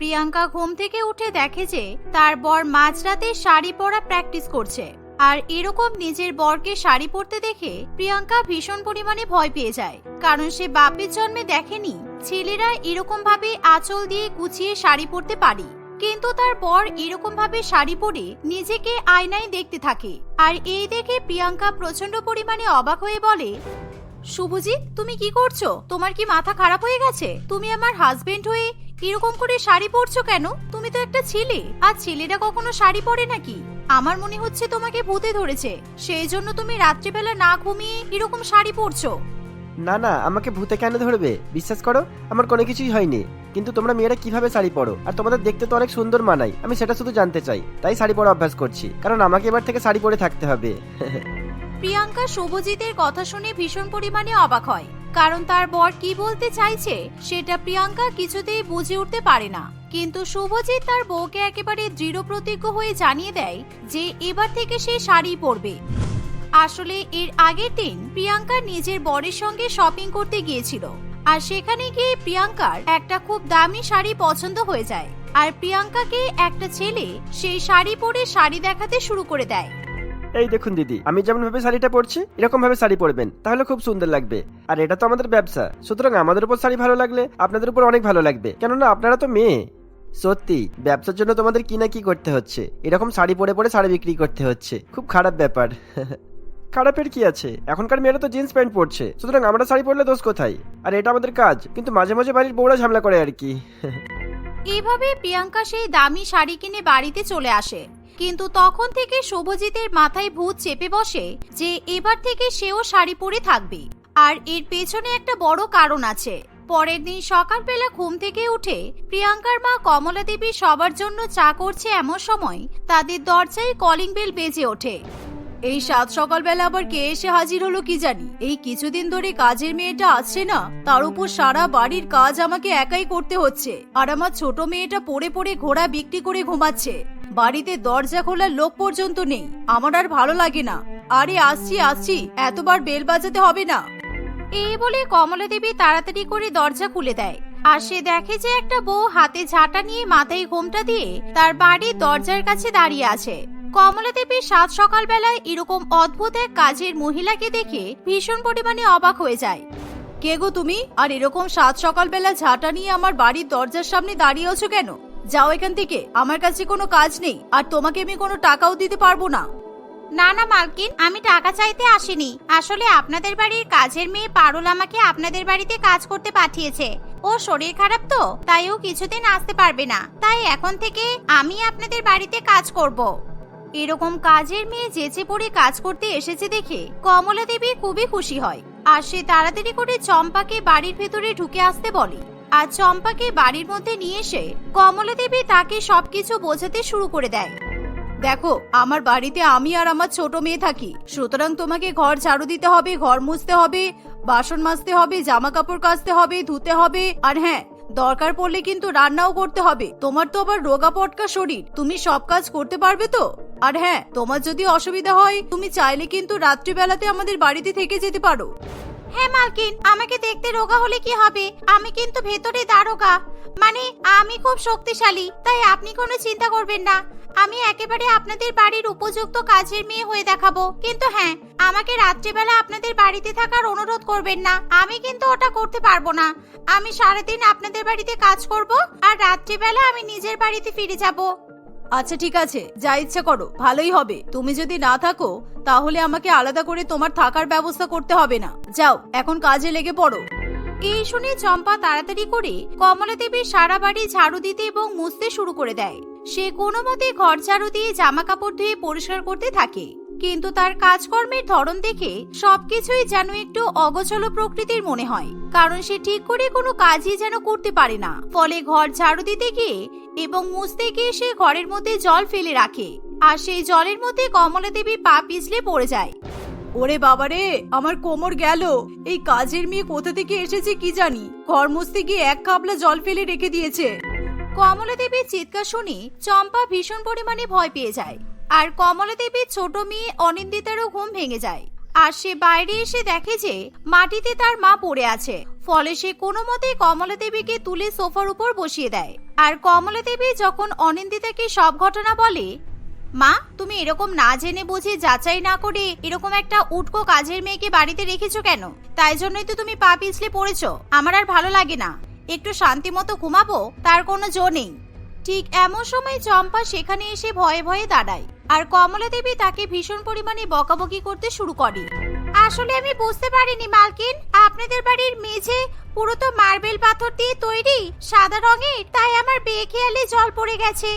প্রিয়াঙ্কা ঘুম থেকে উঠে দেখে যে তার বর মাঝরাতে শাড়ি পরা প্র্যাকটিস করছে। আর এরকম নিজের বরকে শাড়ি পরতে দেখে প্রিয়াঙ্কা ভীষণ পরিমাণে ভয় পেয়ে যায়। কারণ সে বাপের জন্মে দেখেনি ছেলেরা এরকম ভাবে আঁচল দিয়ে গুছিয়ে শাড়ি পরতে পারে। কিন্তু তার বর এরকম ভাবে শাড়ি পরে নিজেকে আয়নায় দেখতে থাকে। আর এই দেখে প্রিয়াঙ্কা প্রচণ্ড পরিমাণে অবাক হয়ে বলে, শুভজিৎ, তুমি কি করছ? তোমার কি মাথা খারাপ হয়ে গেছে? তুমি আমার হাজবেন্ড হয়ে এরকম করে শাড়ি পরছো কেন? তুমি তো একটা ছেলে। আর ছেলেরা কখনো শাড়ি পরে নাকি? আমার মনে হচ্ছে তোমাকে ভূতে ধরেছে। সেই জন্য তুমি রাত্রিবেলা না ঘুমিয়ে এরকম শাড়ি পরছো। না না আমাকে ভূতে কেন ধরবে? বিশ্বাস করো আমার কোনো কিছুই হয়নি। কিন্তু তোমরা মেয়েরা কীভাবে শাড়ি পরো? আর তোমাদের দেখতে তো অনেক সুন্দর মানাই আমি সেটা শুধু জানতে চাই। তাই শাড়ি পরা অভ্যাস করছি। কারণ আমাকে এবার থেকে শাড়ি পরে থাকতে হবে। প্রিয়াঙ্কা শুভজিতের কথা শুনে ভীষণ পরিমাণে অবাক হয়। কারণ তার বর কি বলতে চাইছে, সেটা প্রিয়াঙ্কা কিছুতেই বুঝে উঠতে পারে না। কিন্তু শুভজিৎ তার বউকে একেবারে দৃঢ় প্রতিজ্ঞ হয়ে জানিয়ে দেয় যে এবার থেকে সে শাড়ি পরবে। আসলে এর আগের দিন প্রিয়াঙ্কা নিজের বরের সঙ্গে শপিং করতে গিয়েছিল। আর সেখানে গিয়ে প্রিয়াঙ্কার একটা খুব দামি শাড়ি পছন্দ হয়ে যায়। আর প্রিয়াঙ্কাকে একটা ছেলে সেই শাড়ি পরে শাড়ি দেখাতে শুরু করে দেয়। এই দেখুন দিদি, আমি যেমন ভাবে শাড়িটা পরছি, এরকম ভাবে শাড়ি পরবেন। তাহলে খুব সুন্দর লাগবে। আর এটা তো আমাদের ব্যবসা। সুতরাং আমাদের উপর শাড়ি ভালো লাগলে আপনাদের উপর অনেক ভালো লাগবে। কেননা আপনারা তো মেয়ে। সত্যি, ব্যবসার জন্য তোমাদের কি না কি করতে হচ্ছে। এরকম শাড়ি পরে পরে শাড়ি বিক্রি করতে হচ্ছে। খুব খারাপ ব্যাপার। খারাপের কি আছে? এখনকার মেয়েরা তো জিন্স প্যান্ট পরছে। সুতরাং আমরা শাড়ি পরলে দোষ কোথায়? আর এটা আমাদের কাজ। কিন্তু মাঝে মাঝে বাড়ির বউরা ঝামেলা করে আর কি। এইভাবে প্রিয়াঙ্কা সেই দামি শাড়ি কিনে বাড়িতে চলে আসে। কিন্তু তখন থেকে শুভজিতের মাথায় ভূত চেপে বসে যে এবার থেকে সেও শাড়ি পরে থাকবে। আর এর পেছনে একটা বড় কারণ আছে। পরের দিন সকালবেলা ঘুম থেকে উঠে প্রিয়াঙ্কার মা কমলা দেবী সবার জন্য চা করছে এমন সময় তাদের দরজায় কলিং বেল বেজে ওঠে। এই সাত সকালবেলা আবার কে এসে হাজির হলো কি জানি? এই কিছুদিন ধরে কাজের মেয়েটা আসছে না, তার উপর সারা বাড়ির কাজ আমাকে একাই করতে হচ্ছে। আর আমার ছোট মেয়েটা পড়ে পড়ে ঘোড়া বিক্রি করে ঘুমাচ্ছে। বাড়িতে দরজা খোলার লোক পর্যন্ত নেই। আমার আর ভালো লাগে না। আরে, আসছি আসছি। এতবার বেল বাজাতে হবে না। এই বলে কমলা দেবী তাড়াতাড়ি করে দরজা খুলে দেয়। আর সে দেখে যে একটা বউ হাতে ঝাঁটা নিয়ে মাথায় ঘোমটা দিয়ে তার বাড়ির দরজার কাছে দাঁড়িয়ে আছে। কমলা দেবী সাত সকালবেলায় এরকম অদ্ভুত এক কাজের মহিলাকে দেখে ভীষণ পরিমাণে অবাক হয়ে যায়। কে গো তুমি? আর এরকম সাত সকালবেলা ঝাঁটা নিয়ে আমার বাড়ির দরজার সামনে দাঁড়িয়ে আছো কেন? যাও এখান থেকে, আমার কাছে কোনো কাজ নেই, আর তোমাকে আমি কোনো টাকাও দিতে পারব না। না না, মালকিন, আমি টাকা চাইতে আসিনি। আসলে আপনাদের বাড়ির কাজের মেয়ে পারুল আমাকে আপনাদের বাড়িতে কাজ করতে পাঠিয়েছে। ও শরীর খারাপ তো, তাই ও কিছুদিন আসতে পারবে না। তাই এখন থেকে আমি আপনাদের বাড়িতে কাজ করব। এরকম কাজের মেয়ে যেচে পড়ে কাজ করতে এসেছে দেখে কমলা দেবী খুবই খুশি হয়। আর সে তাড়াতাড়ি করে চম্পাকে বাড়ির ভেতরে ঢুকে আসতে বলে। আর চম্পাকে বাড়ির মধ্যে নিয়ে এসে কমলা দেবী তাকে সবকিছু বোঝাতে শুরু করে দেয়। দেখো, আমার বাড়িতে আমি আর আমার ছোট মেয়ে থাকি। সুতরাং তোমাকে ঘর ঝাড়ু দিতে হবে, ঘর মুছতে হবে, বাসন মাজতে হবে জামা কাপড় কাচতে হবে, ধুতে হবে। আর হ্যাঁ দরকার পড়লে কিন্তু রান্নাও করতে হবে। তোমার তো আবার রোগা পটকা শরীর, তুমি সব কাজ করতে পারবে তো? আর হ্যাঁ তোমার যদি অসুবিধা হয়, তুমি চাইলে কিন্তু রাত্রিবেলাতে আমাদের বাড়িতে থেকে যেতে পারো। হ্যাঁ মালকিন, আমাকে দেখতে রোগা হলে কি হবে? আমি কিন্তু ভেতরে দারোগা। মানে আমি খুব শক্তিশালী, তাই আপনি কোনো চিন্তা করবেন না। আমি একেবারে আপনাদের বাড়ির উপযুক্ত কাজের মেয়ে হয়ে দেখাবো। কিন্তু হ্যাঁ আমাকে রাত্রিবেলা আপনাদের বাড়িতে থাকার অনুরোধ করবেন না। আমি কিন্তু ওটা করতে পারব না। আমি সারাদিন আপনাদের বাড়িতে কাজ করব, আর রাত্রিবেলা আমি নিজের বাড়িতে ফিরে যাব। আচ্ছা ঠিক আছে, যা ইচ্ছে করো, ভালোই হবে। তুমি যদি না থাকো, তাহলে আমাকে আলাদা করে তোমার থাকার ব্যবস্থা করতে হবে না। যাও, এখন কাজে লেগে পড়ো। এই শুনে চম্পা তাড়াতাড়ি করে কমলা দেবী সারা বাড়ি ঝাড়ু দিতে এবং মুছতে শুরু করে দেয়। সে কোনো মতে ঘর ঝাড়ু দিয়ে জামা কাপড় ধুয়ে পরিষ্কার করতে থাকে। কিন্তু তার কাজকর্মের ধরন দেখে সবকিছুই যেন একটু অগোছলো প্রকৃতির মনে হয় কারণ সে ঠিক করে কোনো কাজই যেন করতে পারে না। ফলে ঘর ঝাড়ু দিতে গিয়ে এবং মুছতে গিয়ে সে ঘরের মধ্যে জল ফেলে রাখে আর সেই জলের মধ্যে কমলা দেবী পা পিছলে পড়ে যায়। ওরে বাবারে আমার কোমর গেল। এই কাজের মেয়ে কোথা থেকে এসেছে কি জানি? ঘর মুছতে গিয়ে এক কাবলা জল ফেলে রেখে দিয়েছে। কমলা দেবীর চিৎকার শুনে চম্পা ভীষণ পরিমাণে ভয় পেয়ে যায়। আর কমলা দেবীর ছোট মেয়ে অনিন্দিতারও ঘুম ভেঙে যায়। আর সে বাইরে এসে দেখে যে মাটিতে তার মা পড়ে আছে। ফলে সে কোনো মতেই কমলা দেবীকে তুলে সোফার উপর বসিয়ে দেয়। আর কমলা দেবী যখন অনিন্দিতাকে সব ঘটনা বলে, মা, তুমি এরকম না জেনে বুঝে যাচাই না করে এরকম একটা উটকো কাজের মেয়েকে বাড়িতে রেখেছো কেন? তাই জন্যই তো তুমি পা পিছলে পড়েছো। আমার আর ভালো লাগে না। একটু শান্তি মতো ঘুমাবো, তার কোনো জো নেই। ঠিক এমন সময় চম্পা সেখানে এসে ভয়ে ভয়ে দাঁড়ায়। আর কমলা দেবী তাকে ভীষণ পরিমাণে বকাবকি করতে শুরু করে। আসলে আমি বুঝতে পারিনি, মালকিন। আপনাদের বাড়ির মেঝে পুরো তো মার্বেল পাথর দিয়ে তৈরি সাদা রঙের, তাই আমার বেখেয়ালে জল পড়ে গেছে।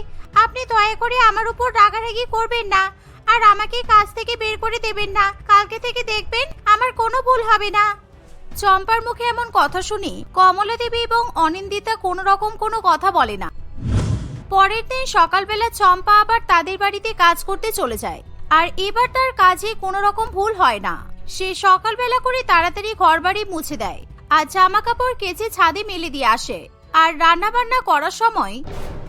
আপনি দয়া করে আমার উপর রাগারাগি করবেন না আর আমাকে কাজ থেকে বের করে দেবেন না। কালকে থেকে দেখবেন আমার কোনো ভুল হবে না। চম্পার মুখে এমন কথা শুনি কমলা দেবী এবং অনিন্দিতা কোনো রকম কোনো কথা বলে না। পরের দিন সকালবেলা চম্পা আবার তাদের বাড়িতে কাজ করতে চলে যায়। আর এবার তার কাজে কোনো রকম ভুল হয় না। সে সকালবেলা করে তাড়াতাড়ি ঘরবাড়ি মুছে দেয় আর জামা কাপড় কেচে ছাদে মেলে দিয়ে আসে। আর রান্না বান্না করার সময়,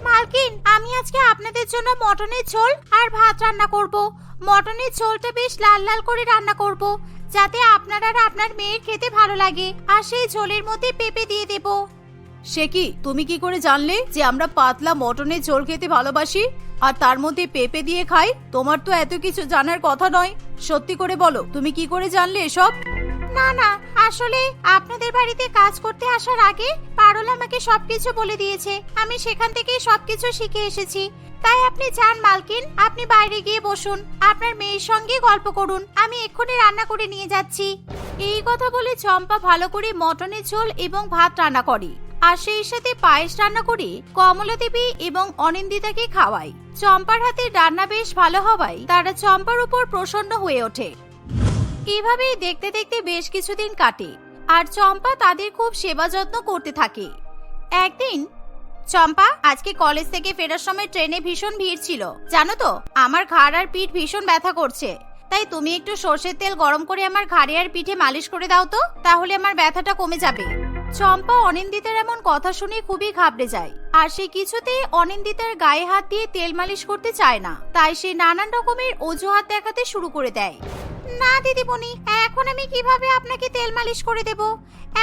মালকিন, আমি আজকে আপনাদের জন্য মটনের ঝোল আর ভাত রান্না করব। মটনের ঝোলটা বেশ লাল লাল করে রান্না করব, যাতে আপনার আর আপনার মেয়ের খেতে ভালো লাগে। আর সেই ঝোলের মধ্যে পেঁপে দিয়ে দেবো। সে কি, তুমি কি করে জানলে যে আমরা পাতলা মটনের ঝোল খেতে ভালোবাসি? আর তার মধ্যে পেঁপে দিয়ে খাই? তোমার তো এত কিছু জানার কথা নয়। সত্যি করে বলো, তুমি কি করে জানলে এসব? না না, আসলে আপনাদের বাড়িতে কাজ করতে আসার আগে পারুল আমাকে সবকিছু বলে দিয়েছে। আমি সেখান থেকেই সবকিছু শিখে এসেছি। তাই আপনি যান মালকিন, আপনি বাইরে গিয়ে বসুন। আপনার মেয়ের সঙ্গে গল্প করুন। আমি এক্ষুনি রান্না করে নিয়ে যাচ্ছি। এই কথা বলে চম্পা ভালো করে মটনের ঝোল এবং ভাত রান্না করে। আর সেই সাথে পায়েস রান্না করে কমলা দেবী এবং অনিন্দিতাকে খাওয়ায় চম্পার হাতে রান্না বেশ ভালো হওয়ায় তারা চম্পার উপর প্রসন্ন হয়ে ওঠে। এভাবেই দেখতে দেখতে বেশ কিছুদিন কাটে, আর চম্পা তাদের খুব সেবা যত্ন করতে থাকে। একদিন, চম্পা, আজকে কলেজ থেকে ফেরার সময় ট্রেনে ভীষণ ভিড় ছিল। জানো তো, আমার ঘাড় আর পিঠ ভীষণ ব্যথা করছে। তাই তুমি একটু সর্ষের তেল গরম করে আমার ঘাড়ে আর পিঠে মালিশ করে দাও তো, তাহলে আমার ব্যথাটা কমে যাবে। চম্পা অনিন্দিতার এমন কথা শুনে খুবই ঘাবড়ে যায়। আর সে কিছুতেই অনিন্দিতার গায়ে হাত দিয়ে তেল মালিশ করতে চায় না। তাই সে নানান রকমের অজুহাত দেখাতে শুরু করে দেয়। না, দিদিমণি, এখন আমি কীভাবে আপনাকে তেল মালিশ করে দেব?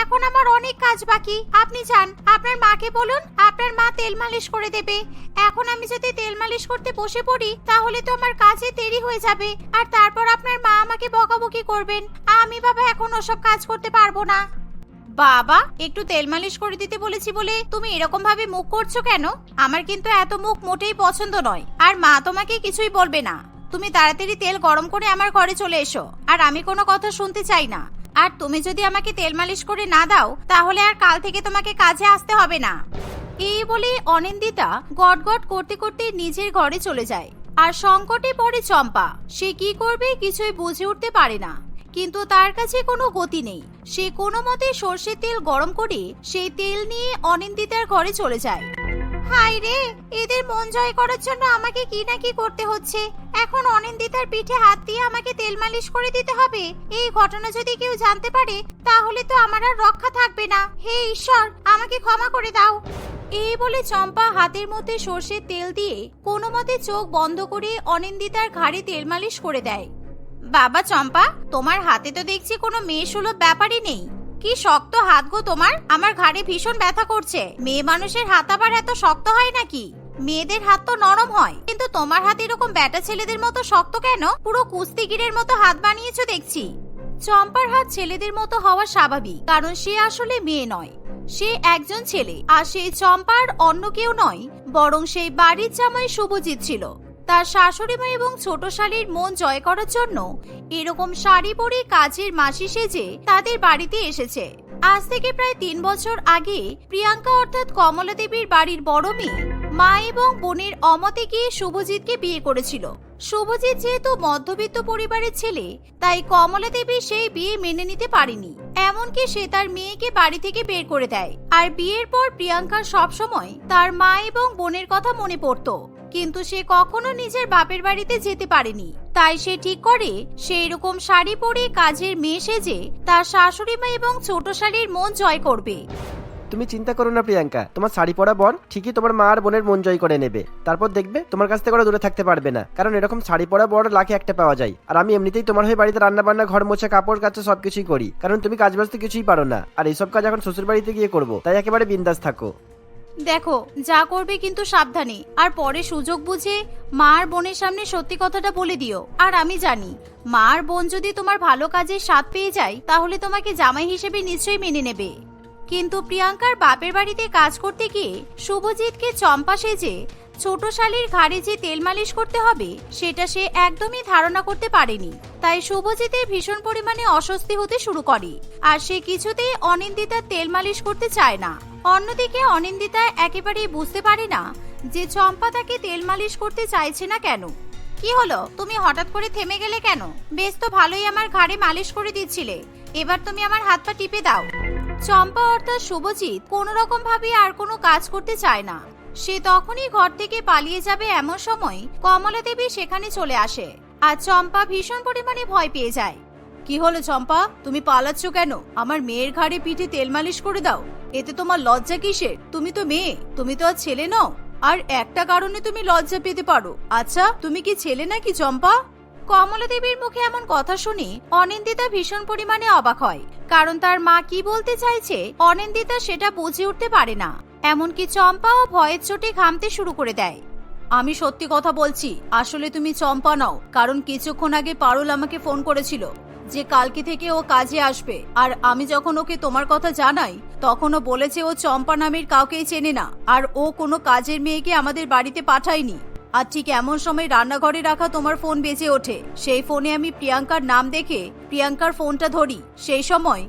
এখন আমার অনেক কাজ বাকি। আপনি যান, আপনার মাকে বলুন, আপনার মা তেল মালিশ করে দেবে। এখন আমি যদি তেল মালিশ করতে বসে পড়ি, তাহলে তো আমার কাজে দেরি হয়ে যাবে। আর তারপর আপনার মা আমাকে বকাবকি করবেন। আমি বাবা, এখন ওসব কাজ করতে পারব না। বাবা, একটু তেল মালিশ করে দিতে বলেছি বলে তুমি এরকম ভাবে মুখ করছ কেন? আমার কিন্তু এত মুখ মোটেই পছন্দ নয়। আর মা তোমাকে কিছুই বলবে না। তুমি তাড়াতাড়ি তেল গরম করে আমার ঘরে চলে এসো। আর আমি কোনো কথা শুনতে চাই না। আর তুমি যদি আমাকে তেল মালিশ করে না দাও, তাহলে আর কাল থেকে তোমাকে কাজে আসতে হবে না। এই বলে অনিন্দিতা গটগট করতে করতে নিজের ঘরে চলে যায়। আর সংকটে পড়ে চম্পা। সে কি করবে কিছুই বুঝে উঠতে পারে না। কিন্তু তার কাছে কোনো গতি নেই। সে কোনো মতে সর্ষের তেল গরম করে সেই তেল নিয়ে অনিন্দিতার ঘরে চলে যায়। হাই রে, এদের মন জয় করার জন্য আমাকে কি না কি করতে হচ্ছে? এখন অনিন্দিতার পিঠে হাত দিয়ে আমাকে তেল মালিশ করে দিতে হবে। এই ঘটনা যদি কেউ জানতে পারে, তাহলে তো আমার আর রক্ষা থাকবে না। হে ঈশ্বর, আমাকে ক্ষমা করে দাও। এই বলে চম্পা হাতের মধ্যে সর্ষের তেল দিয়ে কোনো মতে চোখ বন্ধ করে অনিন্দিতার ঘাড়ে তেল মালিশ করে দেয়। বাবা চম্পা, তোমার হাতে তো দেখছি কোনো মেয়ে সুলভ ব্যাপারই নেই। কি শক্ত হাত গো তোমার, আমার ঘাড়ে ভীষণ ব্যথা করছে। মেয়ে মানুষের হাত আবার এত শক্ত হয় নাকি? মেয়েদের হাত তো নরম হয়। কিন্তু তোমার হাত এরকম ব্যাটা ছেলেদের মতো শক্ত কেন? পুরো কুস্তিগিরের মতো হাত বানিয়েছো দেখছি। চম্পার হাত ছেলেদের মতো হওয়া স্বাভাবিক, কারণ সে আসলে মেয়ে নয়। সে একজন ছেলে, আর সেই চম্পার অন্য কেউ নয়, বরং সেই বাড়ির জামাই শুভজিৎ ছিল। তার শাশুড়ি মা এবং ছোট শালীর মন জয় করার জন্য এরকম শাড়ি পরে কাজের মাসি সেজে তাদের বাড়িতে এসেছে। আজ থেকে প্রায় তিন বছর আগে প্রিয়াঙ্কা অর্থাৎ কমলা দেবীর বাড়ির বড় মেয়ে মা এবং বোনের অমতে গিয়ে শুভজিৎকে বিয়ে করেছিল। শুভজিৎ যেহেতু মধ্যবিত্ত পরিবারের ছেলে, তাই কমলা দেবী সেই বিয়ে মেনে নিতে পারেনি। এমনকি সে তার মেয়েকে বাড়ি থেকে বের করে দেয়। আর বিয়ের পর প্রিয়াঙ্কার সবসময় তার মা এবং বোনের কথা মনে পড়তো। কিন্তু সে কখনো নিজের বাপের বাড়িতে যেতে পারেনি। তাই সে ঠিক করে সেই রকম শাড়ি পরে কাজের মেয়ে সেজে তার শাশুড়ি মা এবং ছোট শাড়ির মন জয় করবে। তুমি চিন্তা করো না, প্রিয়াঙ্কা। তোমার শাড়ি পরা বর ঠিকই তোমার মা আর বোনের মন জয় করে নেবে। তারপর দেখবে তোমার কাছ থেকে দূরে থাকতে পারবে না। কারণ এরকম শাড়ি পরা বর লাখে একটা পাওয়া যায়। আর আমি এমনিতেই তোমার হয়ে বাড়িতে রান্না বান্না ঘর মোছা, কাপড় কাচা সবকিছুই করি। কারণ তুমি কাজ বাজতে কিছুই পারো না। আর এইসব কাজ এখন শ্বশুর বাড়িতে গিয়ে করব। তাই একেবারে বিন্দাস থাকো। দেখো, যা করবে কিন্তু সাবধানে। আর পরে সুযোগ বুঝে মা আর বোনের সামনে সত্যি কথাটা বলে দিও। আর আমি জানি, মা আর বোন যদি তোমার ভালো কাজের স্বাদ পেয়ে যায়, তাহলে তোমাকে জামাই হিসেবে নিশ্চয়ই মেনে নেবে। কিন্তু প্রিয়াঙ্কার বাপের বাড়িতে কাজ করতে গিয়ে শুভজিৎকে চম্পা সেজে ছোট শালির ঘাড়ে যে তেল মালিশ করতে হবে, সেটা সে একদমই ধারণা করতে পারেনি। তাই শুভজিতের ভীষণ পরিমাণে অস্বস্তি হতে শুরু করে আর সে কিছুতেই অনিন্দিতার তেল মালিশ করতে চায় না। অন্যদিকে অনিন্দিতা একেবারেই বুঝতে পারে না যে চম্পা তাকে তেল মালিশ করতে চাইছে না কেন। কি হলো? তুমি হঠাৎ করে থেমে গেলে কেন? বেশ তো ভালোই আমার ঘাড়ে মালিশ করে দিচ্ছিলে। এবার তুমি আমার হাত পা টিপে দাও। চম্পা অর্থাৎ শুভজিৎ কোনো রকম ভাবে আর কোনো কাজ করতে চায় না। সে তখনই ঘর থেকে পালিয়ে যাবে এমন সময় কমলা দেবী সেখানে চলে আসে আর চম্পা ভীষণ পরিমাণে ভয় পেয়ে যায়। কি হলো চম্পা? তুমি পালাচ্ছ কেন? আমার মেয়ের ঘাড়ে পিঠে তেল মালিশ করে দাও। এতে তোমার লজ্জা কিসের? তুমি তো মেয়ে, তুমি তো আর ছেলে নও। আর একটা কারণে তুমি লজ্জা পেতে পারো। আচ্ছা তুমি কি ছেলে নাকি চম্পা? কমলা দেবীর মুখে এমন কথা শুনে অনিন্দিতা ভীষণ পরিমাণে অবাক হয়, কারণ তার মা কি বলতে চাইছে অনিন্দিতা সেটা বুঝে উঠতে পারে না। এমনকি চম্পাও ভয়ের চোটে ঘামতে শুরু করে দেয়। আমি সত্যি কথা বলছি, আসলে তুমি চম্পা নাও, কারণ কিছুক্ষণ আগে পারুল আমাকে ফোন করেছিল যে কালকে থেকে ও কাজে আসবে, আর আমি যখন ওকে তোমার কথা জানাই তখন ও বলেছে ও চম্পা নামের কাউকেই চেনে না, আর ও কোনো কাজের মেয়েকে আমাদের বাড়িতে পাঠায়নি। আর ঠিক এমন সময় রান্নাঘরে রাখা তোমার ফোন বেজে ওঠে। সেই ফোনে আমি প্রিয়াঙ্কার নাম দেখে প্রিয়াঙ্কার ফোনটা ধরি। সেই সময়,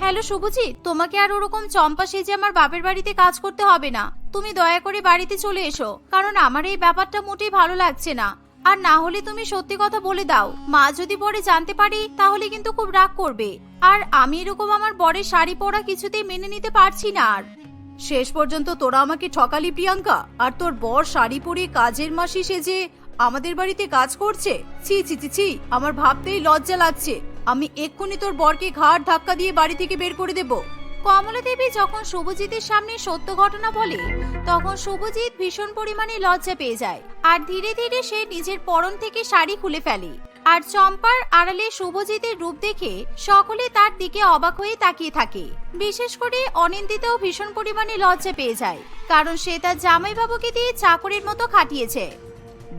হ্যালো শুভজিৎ, তোমাকে আর ওরকম চম্পা সেজে আমার বাপের বাড়িতে কাজ করতে হবে না। তুমি দয়া করে বাড়িতে চলে এসো, কারণ আমার এই ব্যাপারটা মোটেই ভালো লাগছে না। আর না হলে তুমি সত্যি কথা বলে দাও। মা যদি পরে জানতে পারি, তাহলে কিন্তু খুব রাগ করবে। আর আমি এরকম আমার বরের শাড়ি পরা কিছুতেই মেনে নিতে পারছি না আর। শেষ পর্যন্ত তোরা আমাকে ঠকালি, প্রিয়াঙ্কা। আর তোর বর শাড়ি পরে কাজের মাসি সেজে আমাদের বাড়িতে কাজ করছে? ছি ছি ছি ছি, আমার ভাবতেই লজ্জা লাগছে। আমি এক্ষুনি তোর বরকে ঘাড় ধাক্কা দিয়ে বাড়ি থেকে বের করে দেব। কমলা দেবী যখন শুভজিতের সামনে সত্য ঘটনা বলে, তখন শুভজিৎ ভীষণ পরিমাণে লজ্জা পেয়ে যায়। আর ধীরে ধীরে সে নিজের পরন থেকে শাড়ি খুলে ফেলে। আর চম্পার আড়ালে শুভজিতের রূপ দেখে সকলে তার দিকে অবাক হয়ে তাকিয়ে থাকে। বিশেষ করে অনিন্দিতাও ভীষণ পরিমাণে লজ্জা পেয়ে যায়, কারণ সে তার জামাইবাবুকে দিয়ে চাকরির মতো খাটিয়েছে।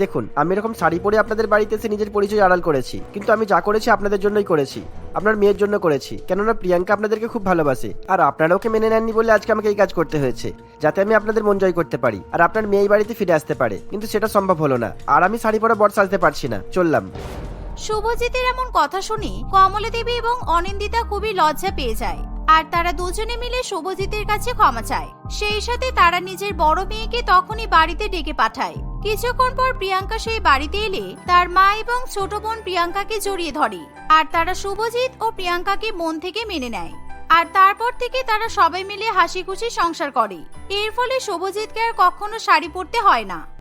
দেখুন, আমি এরকম শাড়ি পরে আপনাদের বাড়িতে এসে নিজের পরিচয় আড়াল করেছি, কিন্তু আমি যা করেছি আপনাদের জন্যই করেছি, আপনার মেয়ের জন্য করেছি, কেননা প্রিয়াঙ্কা আপনাদেরকে খুব ভালোবাসে, আর আপনারা ওকে মেনে নেননি বলে আজকে আমাকে এই কাজ করতে হয়েছে, যাতে আমি আপনাদের মন জয় করতে পারি, আর আপনার মেয়ে বাড়িতে ফিরে আসতে পারে, কিন্তু সেটা সম্ভব হলো না, আর আমি শাড়ি পরে বর সাজতে পারছি না, চললাম। শুভজিতের এমন কথা শুনে কমলা দেবী এবং অনিন্দিতা খুবই লজ্জা পেয়ে যায়। আর তারা দুজনে মিলে শুভজিতের কাছে ক্ষমা চায়। সেই সাথে তারা নিজের বড় মেয়েকে তখনই বাড়িতে ডেকে পাঠায়। কিছুক্ষণ পর প্রিয়াঙ্কা সেই বাড়িতে এলে তার মা এবং ছোট বোন প্রিয়াঙ্কাকে জড়িয়ে ধরে। আর তারা শুভজিৎ ও প্রিয়াঙ্কাকে মন থেকে মেনে নেয়। আর তারপর থেকে তারা সবাই মিলে হাসি খুশি সংসার করে। এর ফলে শুভজিৎকে আর কখনো শাড়ি পরতে হয় না।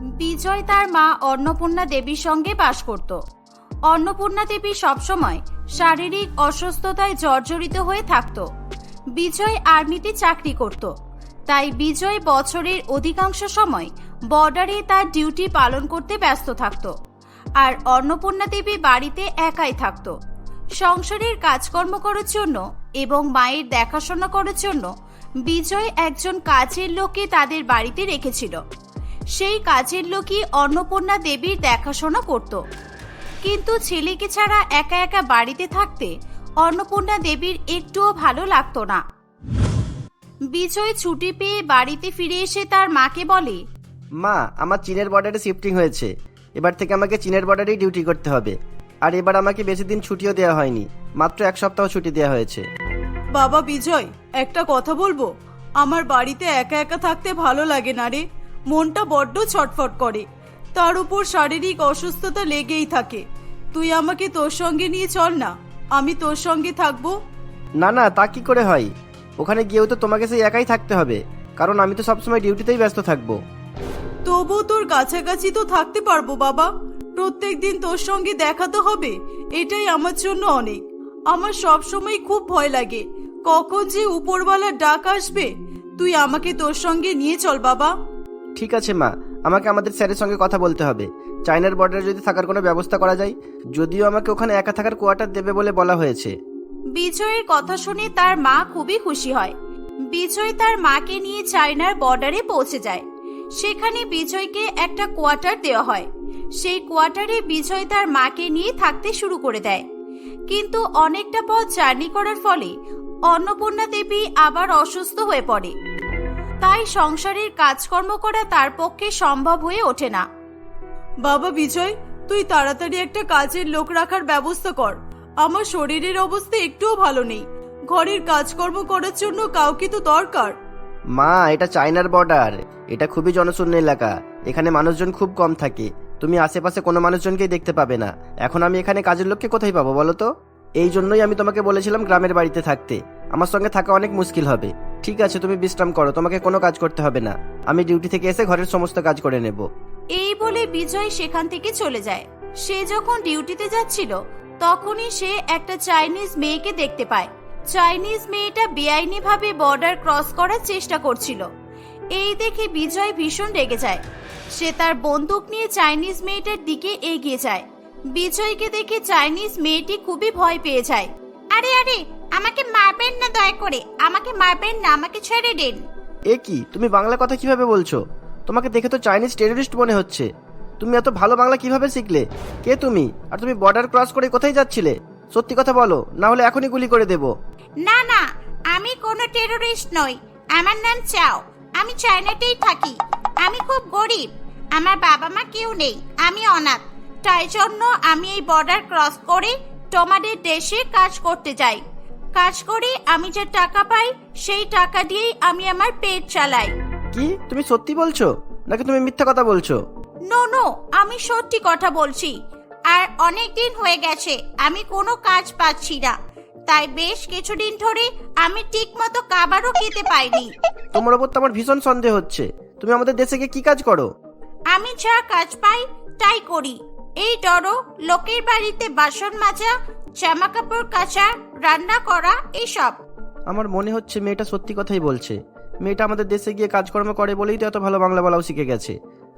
বিজয় তার মা অন্নপূর্ণা দেবীর সঙ্গে বাস করত। অন্নপূর্ণা দেবী সবসময় শারীরিক অসুস্থতায় জর্জরিত হয়ে থাকত। বিজয় আর্মিতে চাকরি করত। তাই বিজয় বছরের অধিকাংশ সময় বর্ডারে তার ডিউটি পালন করতে ব্যস্ত থাকত। আর অন্নপূর্ণা দেবী বাড়িতে একাই থাকত। সংসারের কাজকর্ম করার জন্য এবং মায়ের দেখাশোনা করার জন্য বিজয় একজন কাজের লোককে তাদের বাড়িতে রেখেছিল। সেই কাজের লোকই অন্নপূর্ণা দেবীর দেখাশোনা করত। কিন্তু ছেলেকে ছাড়া একা একা বাড়িতে থাকতে অন্নপূর্ণা দেবীর একটুও ভালো লাগতো না। বিজয় ছুটি পেয়ে বাড়িতে ফিরে এসে তার মাকে বলে মা আমার চীনের বর্ডারে শিফটিং হয়েছে। এবার থেকে আমাকে চীনের বর্ডারেই ডিউটি করতে হবে। আর এবার আমাকে বেশি দিন ছুটিও দেওয়া হয়নি। মাত্র এক সপ্তাহ ছুটি দেওয়া হয়েছে। বাবা বিজয় একটা কথা বলব? আমার বাড়িতে একা একা থাকতে ভালো লাগে না রে। মনটা বড্ড ছটফট করে। তার উপর শারীরিক অসুস্থতা লেগেই থাকে। তুই আমাকে তোর সঙ্গে নিয়ে চল না। আমি তোর সঙ্গে থাকব। না না তা কি করে হয়? ওখানে গিয়েও তো তোমাকে সেই একাই থাকতে হবে। কারণ আমি তো সবসময় ডিউটিতেই ব্যস্ত থাকব। তবু তোর কাছাকাছি তো থাকতে পারব বাবা। প্রত্যেক দিন তোর সঙ্গে দেখা তো হবে। এটাই আমার জন্য অনেক। আমার সব সময় খুব ভয় লাগে। কখন যে উপরওয়ালার ডাক আসবে তুই আমাকে তোর সঙ্গে নিয়ে চল বাবা। ঠিক আছে, মা। আমাকে আমাদের স্যারের সঙ্গে কথা বলতে হবে। চায়নার বর্ডারে যদি থাকার কোনো ব্যবস্থা করা যায়, যদিও আমাকে ওখানে একা থাকার কোয়ার্টার দেবে বলে বলা হয়েছে। বিজয়ের কথা শুনে তার মা খুবই খুশি হয়। বিজয় তার মাকে নিয়ে চায়নার বর্ডারে পৌঁছে যায়। সেখানে বিজয়কে একটা কোয়ার্টার দেওয়া হয়। সেই কোয়ার্টারে বিজয় তার মাকে নিয়ে থাকতে শুরু করে দেয়। কিন্তু অনেকটা পথ জার্নি করার ফলে অন্নপূর্ণা দেবী আবার অসুস্থ হয়ে পড়ে। তাই সংসারের কাজকর্ম করা তার পক্ষে সম্ভব হয়ে ওঠে না। বাবা বিজয় তুই তাড়াতাড়ি একটা কাজের লোক রাখার ব্যবস্থা কর। আমার শরীরের অবস্থা একটুও ভালো নেই। ঘরের কাজকর্ম করার জন্য কাউকে তো দরকার। মা এটা চায়নার বর্ডার। এটা খুবই জনশূন্য এলাকা। এখানে মানুষজন খুব কম থাকে। তুমি আশেপাশে কোনো মানুষজনকেই দেখতে পাবে না। এখন আমি এখানে কাজের লোককে কোথায় পাবো বলো তো? এই জন্যই আমি তোমাকে বলেছিলাম গ্রামের বাড়িতে থাকতে। আমার সঙ্গে থাকা অনেক মুশকিল হবে। ঠিক আছে, তুমি বিশ্রাম করো, তোমাকে কোনো কাজ করতে হবে না। আমি ডিউটি থেকে এসে ঘরের সমস্ত কাজ করে নেব। এই বলে বিজয় সেখান থেকে চলে যায়। সে যখন ডিউটিতে যাচ্ছিল, তখনই সে একটা চাইনিজ মেয়েকে দেখতে পায়। চাইনিজ মেয়েটা বেআইনি ভাবে বর্ডার ক্রস করার চেষ্টা করছিল। এই দেখে বিজয় ভীষণ রেগে যায়। সে তার বন্দুক নিয়ে চাইনিজ মেয়েটার দিকে এগিয়ে যায়। বিজয়কে দেখে চাইনিজ মেয়েটি খুবই ভয় পেয়ে যায়। আরে আরে আমাকে মারবেন না দয়া করে আমাকে মারবেন না আমাকে ছেড়ে দিন। এ কি? তুমি বাংলা কথা কীভাবে বলছো? তোমাকে দেখে তো চাইনিজ টেররিস্ট মনে হচ্ছে। তুমি এত ভালো বাংলা কীভাবে শিখলে? কে তুমি? আর তুমি বর্ডার ক্রস করে কোথায় যাচ্ছিলে? সত্যি কথা বলো না হলে এখনই গুলি করে দেবো। না না আমি কোনো টেরোরিস্ট নই। আমার নাম চাও। আমি চায়নাতেই থাকি। আমি খুব গরিব। আমার বাবা মা কেউ নেই। আমি অনাথ। তাই জন্য আমি এই বর্ডার ক্রস করে তোমাদের দেশে কাজ করতে যাই। কাজ করি আমি যে টাকা পাই সেই টাকা দিয়েই আমি আমার পেট চালাই। কি? তুমি সত্যি বলছো? নাকি তুমি মিথ্যা কথা বলছো? নো নো আমি সত্যি কথা বলছি। আর অনেক দিন হয়ে গেছে আমি কোনো কাজ পাচ্ছি না। তাই বেশ কিছুদিন ধরে আমি ঠিক মতো খাবারও খেতে পাইনি। তোমার ওপর তো আমার ভীষণ সন্দেহ হচ্ছে। তুমি আমাদের দেশে গিয়ে কি কাজ করো? আমি যা কাজ পাই তাই করি। এই ধরো লোকের বাড়িতে বাসন মাজা জামা কাপড় কাচা রান্না করা এইসব আমার মনে হচ্ছে মেয়েটা সত্যি কথাই বলছে। মেয়েটা আমাদের দেশে গিয়ে কাজকর্ম করে বলেই তো এত ভালো বাংলা বলাও শিখে গেছে।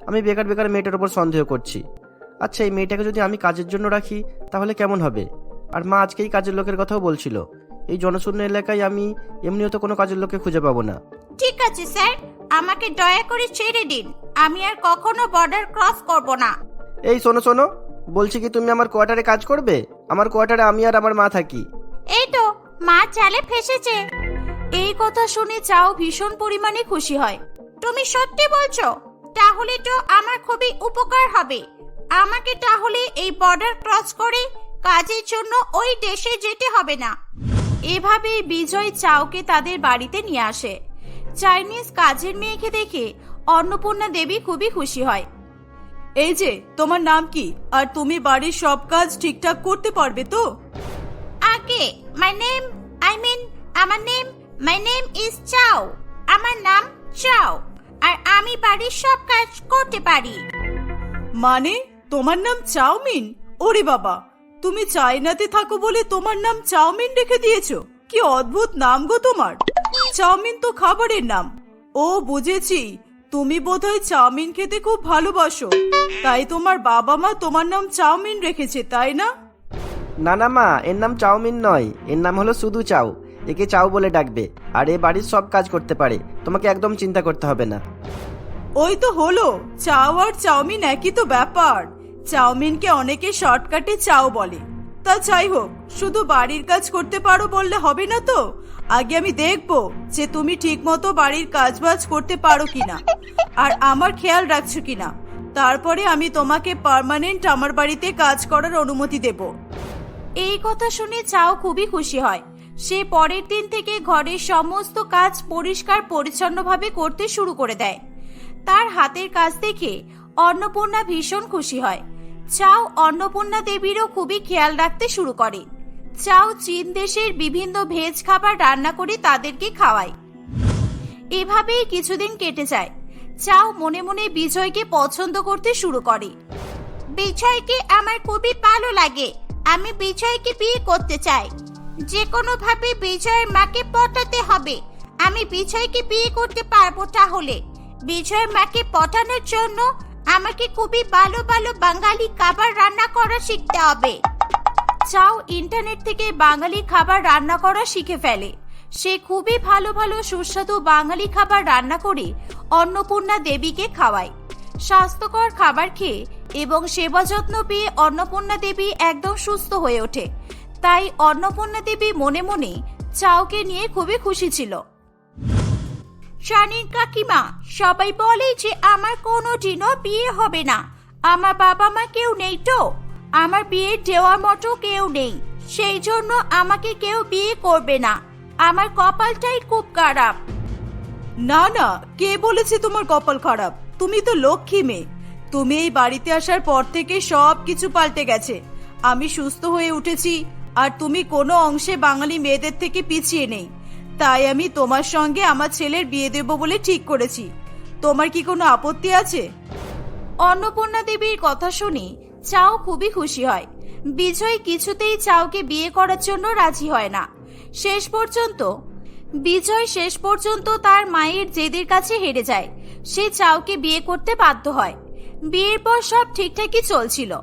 আমি বেকার বেকার মেয়েটার উপর সন্দেহ করছি। আচ্ছা এই মেয়েটাকে যদি আমি কাজের জন্য রাখি তাহলে কেমন হবে? আর মা আজকেই কাজের লোকের কথাও বলছিল। এই জনশূন্য এলাকায় আমি এমনিও তো কোনো কাজের লোককে খুঁজে পাবো না। ঠিক আছে স্যার। আমাকে দয়া করে ছেড়ে দিন। আমি আর কখনো বর্ডার ক্রস করব না। এই শোনো শোনো। বলছি কি তুমি আমার কোয়ার্টারে কাজ করবে? আমার কোয়ার্টারে আমি আর আমার মা থাকি। এই তো, মা চালে ফেসেছে। এই কথা শুনে চাও ভীষণ পরিমাণে খুশি হয়। তুমি সত্যি বলছো, তাহলে তো আমার খুবই উপকার হবে। আমাকে তাহলে এই বর্ডার ক্রস করে কাজের জন্য ওই দেশে যেতে হবে না। এভাবেই বিজয় চাওকে তাদের বাড়িতে নিয়ে আসে। চাইনিজ কাজের মেয়েকে দেখে অন্নপূর্ণা দেবী খুবই খুশি হয়। এই যে তোমার নাম কি? আর তুমি বাড়ির সব কাজ ঠিকঠাক করতে পারবে তো? আগে মাই নেম আই মিন আমার নেম মাই নেম ইজ চাও আমার নাম চাও আর আমি বাড়ির সব কাজ করতে পারি। মানে তোমার নাম চাউমিন? ওরে বাবা তুমি চায়নাতে থাকো বলে তোমার নাম চাউমিন রেখে দিয়েছ? কি অদ্ভুত নাম গো তোমার। চাউমিন তো খাবারের নাম। ও বুঝেছি। তুমি বোধহয় চাউমিন খেতে খুব ভালোবাসো। তাই তোমার বাবা মা তোমার নাম চাউমিন রেখেছে তাই না? না না মা এর নাম চাউমিন নয়। এর নাম হলো শুধু চাউ। একে চাউ বলে ডাকবে। আর এ বাড়ির সব কাজ করতে পারে। তোমাকে একদম চিন্তা করতে হবে না। ওই তো হলো। চাও আর চাউমিন একই তো ব্যাপার। চাউমিনকে অনেকে শর্টকাটে চাও বলে। তা যাই হোক শুধু বাড়ির কাজ করতে পারো বললে হবে না তো? আগে আমি দেখব যে তুমি ঠিকমতো বাড়ির কাজ বাজ করতে পারো কিনা। আর আমার খেয়াল রাখছো কিনা। তারপরে আমি তোমাকে পার্মানেন্ট আমার বাড়িতে কাজ করার অনুমতি দেব। এই কথা শুনে চাও খুবই খুশি হয়। সে পরের দিন থেকে ঘরের সমস্ত কাজ পরিষ্কার পরিচ্ছন্নভাবে করতে শুরু করে দেয়। তার হাতের কাজ দেখে অন্নপূর্ণা ভীষণ খুশি হয়। চাও অন্নপূর্ণা দেবীরও খুবই খেয়াল রাখতে শুরু করে। চাও চীন দেশের বিভিন্ন ভেজ খাবার রান্না করে তাদেরকে খাওয়াই। এভাবেই কিছুদিন কেটে যায়। চাও মনে মনে বিজয়কে পছন্দ করতে শুরু করে। বিজয়কে আমার খুবই ভালো লাগে। আমি বিজয়কে বিয়ে করতে চাই। যে কোনো ভাবে বিজয়ের মাকে পটাতে হবে। আমি বিজয়কে বিয়ে করতে পারব তাহলে। বিজয়ের মাকে পটানোর জন্য আমাকে খুবই ভালো ভালো বাঙালি খাবার রান্না করা শিখতে হবে। চাও ইন্টারনেট থেকে বাঙালি খাবার রান্না করা শিখে ফেলে। সে খুবই ভালো ভালো, সুস্বাদু বাঙালি খাবার রান্না করে অন্নপূর্ণা দেবীকে খাওয়ায়। স্বাস্থ্যকর খাবার খেয়ে এবং সেবা যত্ন পেয়ে অন্নপূর্ণা দেবী একদম সুস্থ হয়ে ওঠে। তাই অন্নপূর্ণা দেবী মনে মনে চাওকে নিয়ে খুবই খুশি ছিল। শানির কাকিমা, সবাই বলে যে আমার কোনো দিনও বিয়ে হবে না। আমার বাবা মা কেউ নেই তো? আমার বিয়ে দেওয়ার মতো কেউ নেই। সেই জন্য আমাকে কেউ বিয়ে করবে না। আমার কপালটাই খুব খারাপ। না না কে বলেছে তোমার কপাল খারাপ? তুমি তো লক্ষ্মী মেয়ে। তুমি এই বাড়িতে আসার পর থেকে সব কিছু পাল্টে গেছে। আমি সুস্থ হয়ে উঠেছি আর তুমি কোনো অংশে বাঙালি মেয়েদের থেকে পিছিয়ে নেই। তাই আমি তোমার সঙ্গে আমার ছেলের বিয়ে দেব বলে ঠিক করেছি। তোমার কি কোনো আপত্তি আছে? অন্নপূর্ণা দেবীর কথা শুনে চাও খুবই খুশি হয়। বিজয় কিছুতেই চাওকে বিয়ে করার জন্য রাজি হয় না। শেষ পর্যন্ত, বিজয় শেষ পর্যন্ত তার মায়ের জেদের কাছে হেরে যায়। সে চাওকে বিয়ে করতে বাধ্য হয়। বিয়ের পর সব ঠিকঠাকই চলছিল।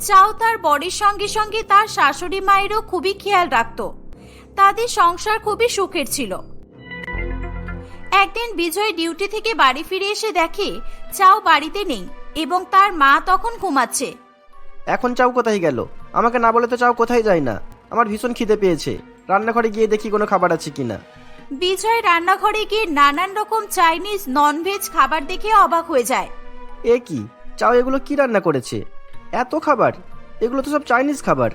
চাও তার বরের সঙ্গে সঙ্গে তার শাশুড়ি মায়েরও খুবই খেয়াল রাখত। তাদের সংসার খুবই সুখের ছিল। একদিন বিজয় ডিউটি থেকে বাড়ি ফিরে এসে দেখে, চাও বাড়িতে নেই এবং তার মা তখন ঘুমাচ্ছে। এখন চাও কোথায় গেল? আমাকে না বলে তো চাও কোথায় যায় না। আমার ভীষণ খিদে পেয়েছে। রান্নাঘরে গিয়ে দেখি কোনো খাবার আছে কিনা। বিজয় রান্নাঘরে গিয়ে নানান রকম চাইনিজ ননভেজ খাবার দেখে অবাক হয়ে যায়। এ কি? চাও এগুলো কি রান্না করেছে? এত খাবার? এগুলো তো সব চাইনিজ খাবার।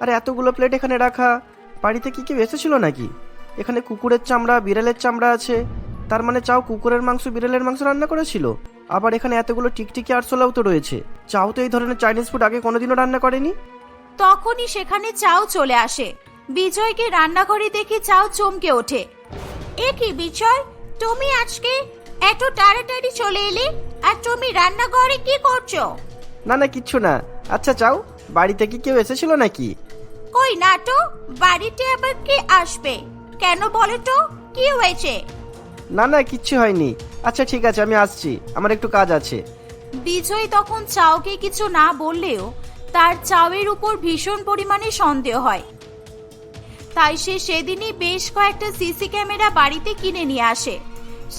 আর এতগুলো প্লেট এখানে রাখা। বাড়িতে কি কেউ এসেছিল নাকি? এখানে কুকুরের চামড়া বিড়ালের চামড়া আছে। তার মানে চাও কুকুরের মাংস বিড়ালের মাংস রান্না করেছিল? আবার এখানে এতগুলো টিকটিকি আরশোলাও তো রয়েছে। চাও তো এই ধরনের চাইনিজ ফুড আগে কোনোদিনও রান্না করেনি? তখনই সেখানে চাও চলে আসে। বিজয়কে রান্নাঘরে দেখে চাও চমকে ওঠে। এ কি বিজয় তুমি আজকে এত তাড়াতাড়ি চলে এলে? আর তুমি রান্নাঘরে কি করছ? না না কিচ্ছু না। আচ্ছা চাও বাড়িতে কি কেউ এসেছিল নাকি? কই না তো বাড়িতে আবার কে আসবে? কেন বলে তো কি হয়েছে? না না, কিচ্ছু হয়নি। আচ্ছা ঠিক আছে, আমি আসছি। আমার একটু কাজ আছে। বিজয় তখন চাওকে কিছু না বললেও তার চাওয়ের উপর ভীষণ পরিমাণে সন্দেহ হয়। তাই সে সেদিনই বেশ কয়েকটা সিসি ক্যামেরা বাড়িতে কিনে নিয়ে আসে।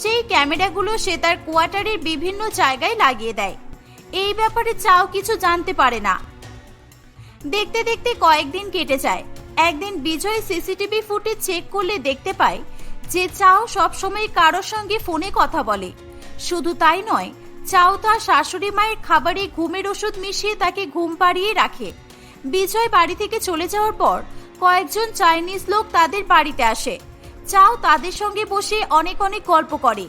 সেই ক্যামেরাগুলো সে তার কোয়ার্টারের বিভিন্ন জায়গায় লাগিয়ে দেয়। এই ব্যাপারে চাও কিছু জানতে পারে না। দেখতে দেখতে কয়েকদিন কেটে যায়। একদিন বিজয় সিসিটিভি ফুটেজ চেক করলে দেখতে পায় যে চাও সবসময় কারোর সঙ্গে ফোনে কথা বলে। শুধু তাই নয়, চাও তার শাশুড়ি মায়ের খাবারে ঘুমের ওষুধ মিশিয়ে তাকে ঘুম পাড়িয়ে রাখে। বিজয় বাড়ি থেকে চলে যাওয়ার পর কয়েকজন চাইনিজ লোক তাদের বাড়িতে আসে। চাও তাদের সঙ্গে বসে অনেক অনেক গল্প করে।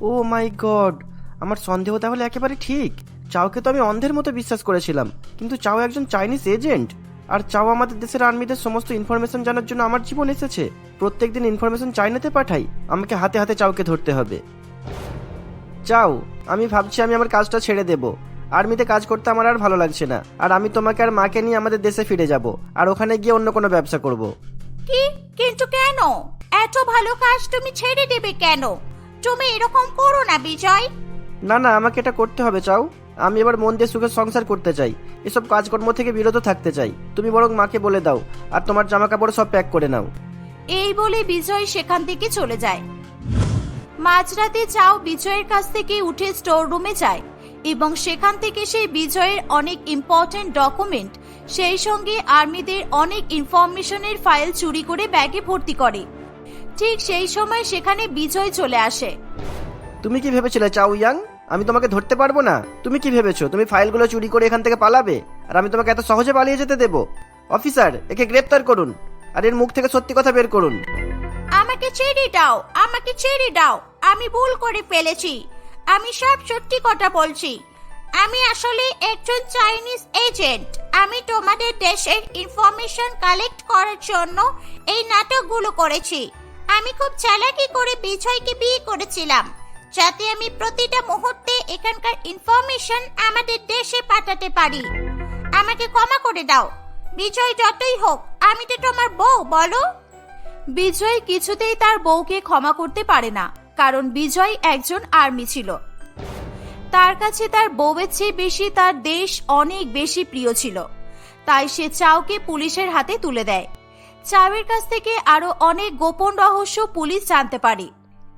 ও মাই গড, আমার সন্দেহ তাহলে একেবারে ঠিক। চাওকে তো আমি অন্ধের মতো বিশ্বাস করেছিলাম, কিন্তু চাও একজন চাইনিজ এজেন্ট। আর চাও আমাদের দেশের আর্মিদের সমস্ত ইনফরমেশন জানার জন্য আমার জীবন এসেছে। প্রত্যেক দিন ইনফরমেশন চাইনাতে পাঠাই আমাকে হাতে হাতে চাওকে ধরতে হবে। চাও আমি ভাবছি আমি আমার কাজটা ছেড়ে দেব। আর্মিতে কাজ করতে আমার আর ভালো লাগছে না। আর আমি তোমাকে আর মাকে নিয়ে আমাদের দেশে ফিরে যাব। আর ওখানে গিয়ে অন্য কোনো ব্যবসা করব। কি? কিন্তু কেন? এত ভালো কাজ তুমি ছেড়ে দেবে কেন? তুমি এরকম করো না বিজয়। না না আমাকে এটা করতে হবে চাও। আমি এবার মন দিয়ে সুখে সংসার করতে চাই। এসব কাজকর্ম থেকে বিরত থাকতে চাই। তুমি বরং মাকে বলে দাও আর তোমার জামা কাপড় সব প্যাক করে নাও। এই বলে বিজয় সেখান থেকে চলে যায়। মাঝরাতে চাও বিজয়ের কাছ থেকে উঠে স্টোর রুমে যায় এবং সেখান থেকে সেই বিজয়ের অনেক ইম্পর্টেন্ট ডকুমেন্ট সেই সঙ্গে আর্মিদের অনেক ইনফরমেশনের ফাইল চুরি করে ব্যাগে ভর্তি করে। ঠিক সেই সময় সেখানে বিজয় চলে আসে। তুমি কি ভেবেছিলে চাও ইয়াং? আমি তোমাকে ধরতে পারব না। তুমি কি ভেবেছো? তুমি ফাইলগুলো চুরি করে এখান থেকে পালাবে? আর আমি তোমাকে এত সহজে পালিয়ে যেতে দেবো? অফিসার, একে গ্রেপ্তার করুন। আর এর মুখ থেকে সত্যি কথা বের করুন। আমাকে ছেড়ে দাও, আমাকে ছেড়ে দাও। আমি ভুল করে ফেলেছি। আমি সব সত্যি কথা বলছি। আমি আসলে একজন চাইনিজ এজেন্ট। আমি তোমাদের দেশের ইনফরমেশন কালেক্ট করার জন্য এই নাটকগুলো করেছি। আমি খুব চালাকি করে বিজয়কে বিয়ে করেছিলাম। যাতে আমি প্রতিটা মুহূর্তে এখানকার ইনফরমেশন আমাদের দেশে পাঠাতে পারি। আমাকে ক্ষমা করে দাও। বিজয় যতই হোক, আমি তো তোমার বউ, বলো। বিজয় কিছুতেই তার বউকে ক্ষমা করতে পারে না, কারণ বিজয় একজন আর্মি ছিল। তার কাছে তার বউয়ের চেয়ে বেশি তার দেশ অনেক বেশি প্রিয় ছিল। তাই সে চাওকে পুলিশের হাতে তুলে দেয়। চাওয়ের কাছ থেকে আরও অনেক গোপন রহস্য পুলিশ জানতে পারে।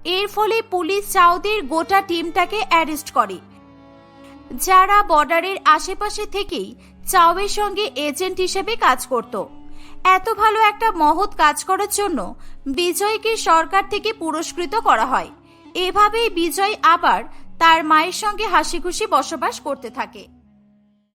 এর ফলে পুলিশ চাওদের গোটা টিমটাকে অ্যারেস্ট করে। যারা বর্ডারের আশেপাশে থেকেই চাওয়ের সঙ্গে এজেন্ট হিসেবে কাজ করত। এত ভালো একটা মহৎ কাজ করার জন্য বিজয়কে সরকার থেকে পুরস্কৃত করা হয়। এভাবেই বিজয় আবার তার মায়ের সঙ্গে হাসি খুশি বসবাস করতে থাকে।